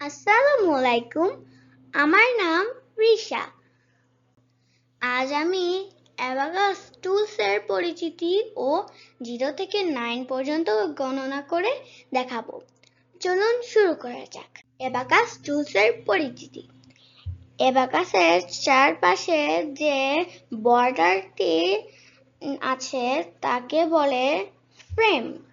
আসসালামু আলাইকুম। আমার নাম রিশা। আজ আমি অ্যাবাকাস টুলসের পরিচিতি ও জিরো থেকে নাইন পর্যন্ত গণনা করে দেখাবো। চলুন শুরু করা যাক। অ্যাবাকাস টুলসের পরিচিতি। অ্যাবাকাসের চারপাশে যে বর্ডারটি আছে, তাকে বলে ফ্রেম।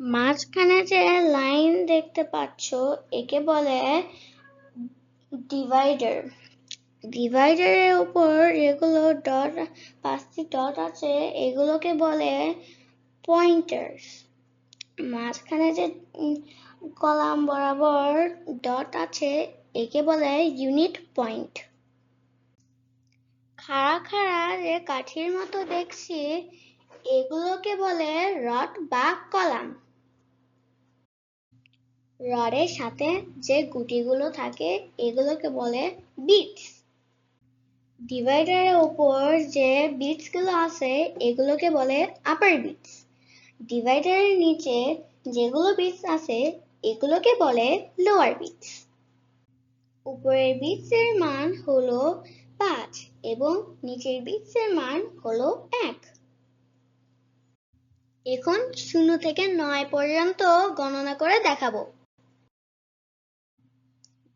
মাঝখানে যে লাইন দেখতে পাচ্ছ, একে বলে ডিভাইডার ডিভাইডারের উপর যেগুলো ডট পাঁচটি ডট আছে, এগুলোকে বলে পয়েন্টার্স মাঝখানে যে কলাম বরাবর ডট আছে, একে বলে ইউনিট পয়েন্ট খাড়া খাড়া যে কাঠির মতো দেখছি, এগুলোকে বলে রড বা কলাম। রডের সাথে যে গুটিগুলো থাকে, এগুলোকে বলে বিটস। ডিভাইডারের উপর যে বিটসগুলো আছে, এগুলোকে বলে আপার বিটস ডিভাইডারের নিচে যেগুলো বিটস আছে, এগুলোকে বলে লোয়ার বিটস উপরের বিটস এর মান হলো পাঁচ এবং নিচের বিটস এর মান হলো এক। এখন শূন্য থেকে নয় পর্যন্ত গণনা করে দেখাবো।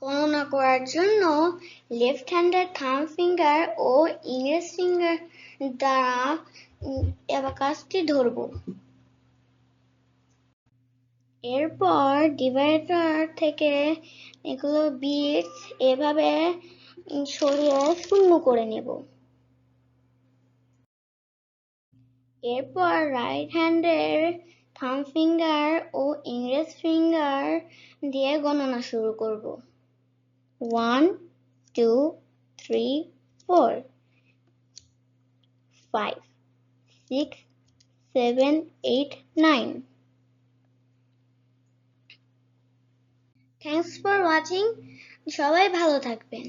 গণনা করার জন্য লেফট হ্যান্ডের থাম ফিঙ্গার ও ইংরেজ ফিঙ্গার দ্বারা অ্যাবাকাসটি ধরব। এরপর ডিভাইডার থেকে এগুলো বিটস এভাবে সরিয়ে শূন্য করে নেব। এরপর রাইট হ্যান্ডের থাম ফিঙ্গার ও ইংরেজ ফিঙ্গার দিয়ে গণনা শুরু করব। One two three four five six seven eight nine thanks for watching সবাই ভালো থাকবেন।